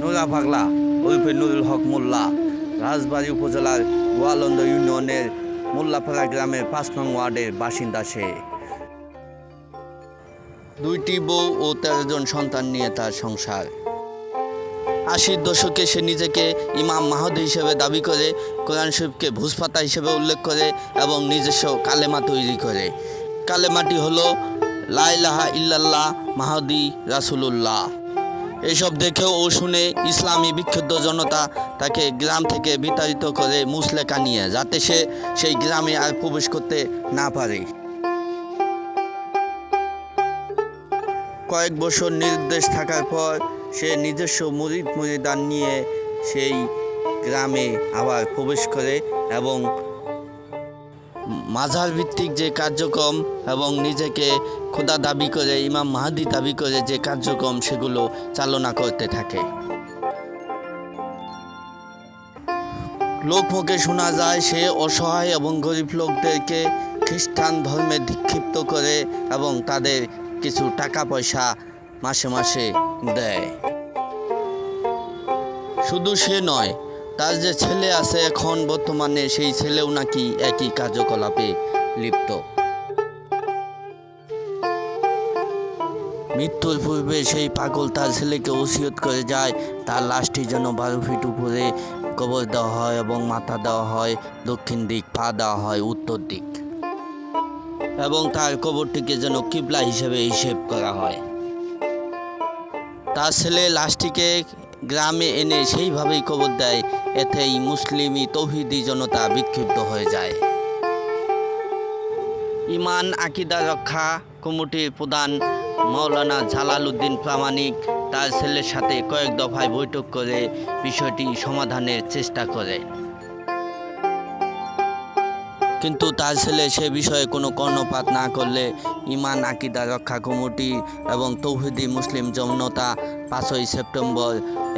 নুরা পাগলা ওরফে নুরুল হক মোল্লা, রাজবাড়ী উপজেলার গোয়ালন্দ ইউনিয়নের মোল্লাপাড়া গ্রামের পাঁচ নং ওয়ার্ডের বাসিন্দা সে। দুইটি বউ ও তেরো জন সন্তান নিয়ে তার সংসার। আশির দশকে সে নিজেকে ইমাম মাহাদি হিসেবে দাবি করে, কোরআন শরীফকে ভুজপাতা হিসেবে উল্লেখ করে এবং নিজস্ব কালেমা তৈরি করে। কালেমাটি হলো লাইলাহা ইল্লাল্লাহ মাহাদি রাসুলুল্লাহ। এসব দেখেও ও শুনে ইসলামী বিক্ষুব্ধ জনতা তাকে গ্রাম থেকে বিতাড়িত করে মুসলেকা নিয়ে যাতে সে সেই গ্রামে আর প্রবেশ করতে না পারে। কয়েক বছর নির্দেশ থাকার পর সে নিজস্ব মুরিদ মুরিদান নিয়ে সেই গ্রামে আবার প্রবেশ করে এবং মাঝার ভিত্তিক যে কার্যক্রম এবং নিজেকে খোদা দাবি করে, ইমাম মাহাদি দাবি করে যে কার্যক্রম, সেগুলো চালনা করতে থাকে। লোকমুখে শোনা যায়, সে অসহায় এবং গরিব লোকদেরকে খ্রিস্টান ধর্মে দীক্ষিপ্ত করে এবং তাদের কিছু টাকা পয়সা মাসে মাসে দেয়। শুধু সে নয় তার যে ছেলে আছে এখন বর্তমানে, সেই ছেলেও নাকি একই কার্যকলাপে লিপ্ত। মৃত্যুর পূর্বে সেই পাগল তার ছেলেকে ওসিয়ত করে যায়, তার লাশটি যেন বারো ফিট উপরে কবর দেওয়া হয় এবং মাথা দেওয়া হয়, দক্ষিণ দিক, পা দেওয়া হয়, উত্তর দিক। এবং তার কবরটিকে যেন কিবলা হিসেবে হিসেব করা হয়। তার ছেলে লাশটিকে গ্রামে এনে সেইভাবেই কবর দেয়, এতেই মুসলিমই তৌহিদি জনতা বিক্ষিপ্ত হয়ে যায়। ইমান, আকিদা রক্ষা, কমিটির প্রধান মৌলানা জালালউদ্দিন প্রামাণিক তার ছেলের সাথে কয়েক দফায় বৈঠক করে বিষয়টি সমাধানের চেষ্টা করে। কিন্তু তার ছেলে সে বিষয়ে কোনো কর্ণপাত না করলে ইমান, আকিদা রক্ষা কমিটি এবং তৌহিদি মুসলিম জনতা পাঁচই সেপ্টেম্বর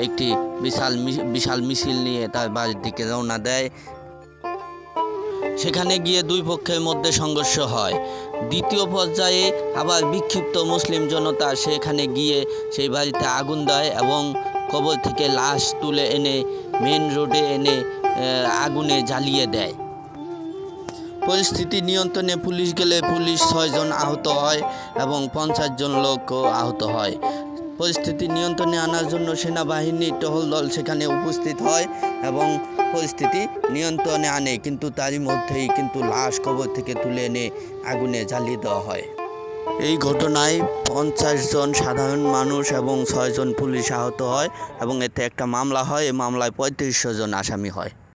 একটি বিশাল বিশাল মিছিল নিয়ে তার বাড়ির দিকে রওনা দেয়। সেখানে গিয়ে দুই পক্ষের মধ্যে সংঘর্ষ হয়। দ্বিতীয় পর্যায়ে আবার বিক্ষিপ্ত মুসলিম জনতা সেখানে গিয়ে সেই বাড়িতে আগুন দেয় এবং কবর থেকে লাশ তুলে এনে মেন রোডে এনে আগুনে জ্বালিয়ে দেয়। পরিস্থিতি নিয়ন্ত্রণে পুলিশ গেলে পুলিশ ছয়জন আহত হয় এবং পঞ্চাশ জন লোকও আহত হয়। পরিস্থিতি নিয়ন্ত্রণে আনার জন্য সেনাবাহিনী টহল দল সেখানে উপস্থিত হয় এবং পরিস্থিতি নিয়ন্ত্রণে আনে, কিন্তু তারই মধ্যেই কিন্তু লাশ কবর থেকে তুলে এনে আগুনে জ্বালিয়ে দেওয়া হয়। এই ঘটনায় পঞ্চাশ জন সাধারণ মানুষ এবং ছয়জন পুলিশ আহত হয় এবং এতে একটা মামলা হয়। এই মামলায় পঁয়ত্রিশশো জন আসামি হয়।